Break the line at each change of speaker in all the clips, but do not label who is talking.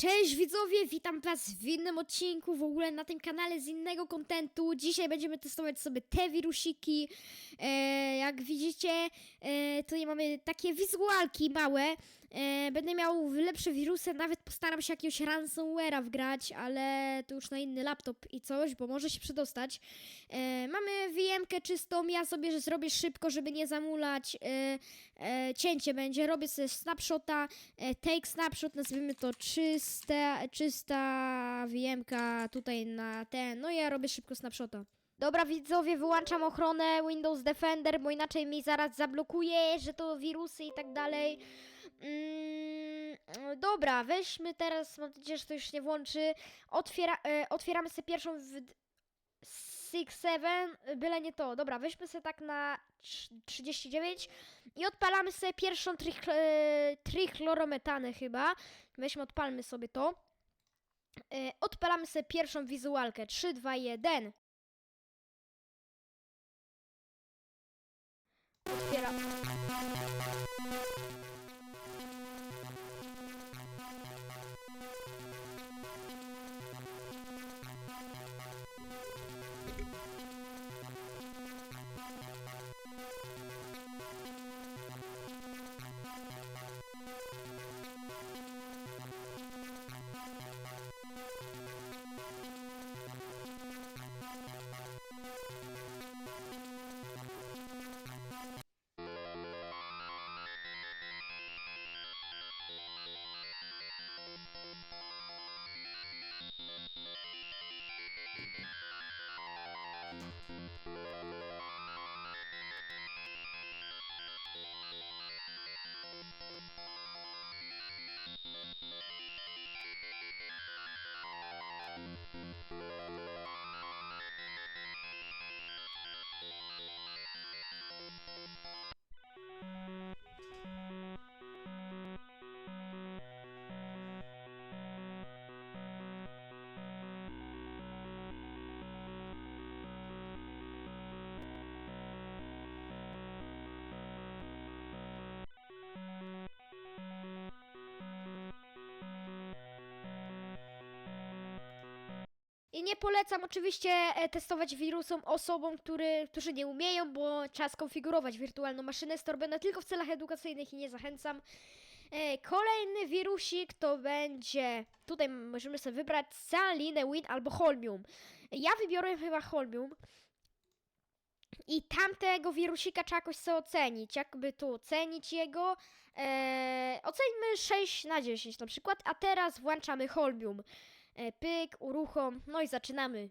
Cześć widzowie, witam was w innym odcinku, w ogóle na tym kanale z innego kontentu. Dzisiaj będziemy testować sobie te wirusiki. E, jak widzicie, e, tutaj mamy takie wizualki małe. E, będę miał lepsze wirusy, nawet postaram się jakiegoś ransomware'a wgrać, ale to już na inny laptop i coś, bo może się przedostać. E, mamy wyjemkę czystą, ja sobie że zrobię szybko, żeby nie zamulać. E, e, cięcie będzie, robię sobie snapshota, e, take snapshot, nazwijmy to czyste, czysta wyjemka tutaj na ten, no ja robię szybko snapshota. Dobra widzowie, wyłączam ochronę Windows Defender, bo inaczej mi zaraz zablokuje, że to wirusy i tak dalej. Mm, dobra, weźmy teraz, mam nadzieję, że to już nie włączy. Otwiera, e, otwieramy sobie pierwszą w 6-7, byle nie to. Dobra, weźmy sobie tak na trz- 39 i odpalamy sobie pierwszą trichl- e, trichlorometanę chyba. Weźmy, odpalmy sobie to. E, Odpalamy sobie pierwszą wizualkę. 3, 2, 1. Get. Thank you. I nie polecam oczywiście e, testować wirusom osobom, który, którzy nie umieją, bo trzeba skonfigurować wirtualną maszynę. To robione tylko w celach edukacyjnych i nie zachęcam. E, Kolejny wirusik to będzie. Tutaj możemy sobie wybrać Salinę Win albo Holmium. Ja wybiorę chyba Holmium. I tamtego wirusika trzeba jakoś sobie ocenić. Jakby tu ocenić jego. E, oceńmy 6 na 10 na przykład. A teraz włączamy Holmium. E, pyk, uruchom, no i zaczynamy.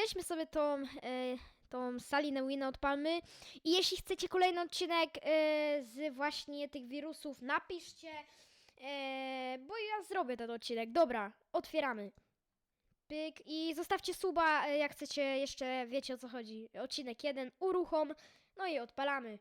weźmy sobie tą, e, tą salinę Wina odpalmy. I jeśli chcecie kolejny odcinek e, z właśnie tych wirusów, napiszcie, e, bo ja zrobię ten odcinek. Dobra, otwieramy. Pyk i zostawcie suba, e, jak chcecie jeszcze, wiecie o co chodzi. Odcinek jeden, uruchom, no i odpalamy.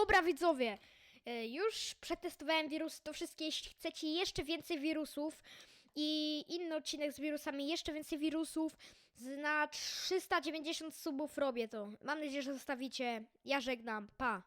Dobra widzowie, e, już przetestowałem wirusy, to wszystkie, jeśli chcecie jeszcze więcej wirusów i inny odcinek z wirusami, jeszcze więcej wirusów, na 390 subów robię to. Mam nadzieję, że zostawicie. Ja żegnam, pa.